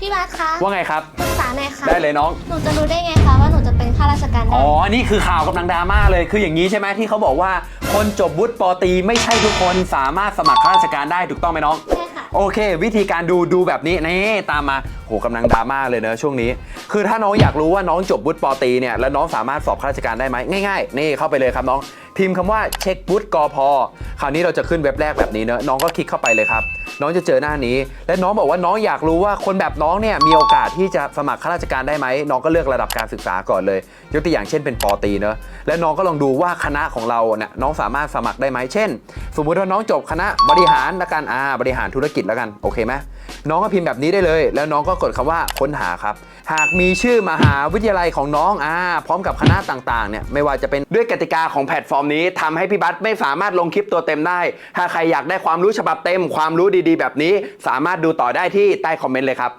พี่บัสคะว่าไงครับ ปรึกษาหน่อยค่ะได้เลยน้อง หนูจะรู้ได้ไงคะว่าหนูจะเป็นข้าราชการได้อ๋อ นี่คือข่าวกำลังดราม่าเลย คืออย่างนี้ใช่ไหมที่เขาบอกว่า คนจบวุฒิปอตรีไม่ใช่ทุกคนสามารถสมัครข้าราชการได้ถูกต้องไหมน้อง ใช่ค่ะ โอเค วิธีการดูดูแบบนี้นี่ตามมาโหกำลังดราม่าเลยเนอะช่วงนี้ คือถ้าน้องอยากรู้ว่าน้องจบวุฒิปอตรีเนี่ยแล้วน้องสามารถสอบข้าราชการได้ไหมง่าย ๆ นี่เข้าไปเลยครับน้องพิมพ์คำว่าเช็ควุฒิกอพคราวนี้เราจะขึ้นเว็บแรกแบบนี้เนอะน้องก็คลิกเข้าไปเลยครับ น้องจะเจอหน้านี้ และน้องบอกว่าน้องอยากรู้ว่าคนแบบน้องเนี่ยมีโอกาสที่จะสมัครข้าราชการได้ไหมน้องก็เลือกระดับการศึกษาก่อนเลย ยกตัวอย่างเช่นเป็นปอตีเนอะและน้องก็ลองดูว่าคณะของเราเนี่ยน้องสามารถสมัครได้ไหมเช่น สมมุติว่าน้องจบคณะบริหารละกันอ่าบริหารธุรกิจแล้วกันโอเคไหมน้องก็พิมพ์แบบนี้ได้เลย แล้วน้องก็กดคำว่าค้นหาครับ หากมีชื่อมหาวิทยาลัยของน้องอ่าพร้อมกับคณะต่างๆเนี่ยไม่ว่าจะเป็นด้วยกติกาของแพลตฟอร์มนี้ทำให้พี่บัสไม่สามารถลงคลิปตัวเต็มได้ ถ้าใครอยากได้ความรู้ฉบับเต็ม ความรู้ดีๆ แบบนี้ สามารถดูต่อได้ที่ใต้คอมเมนต์เลยครับ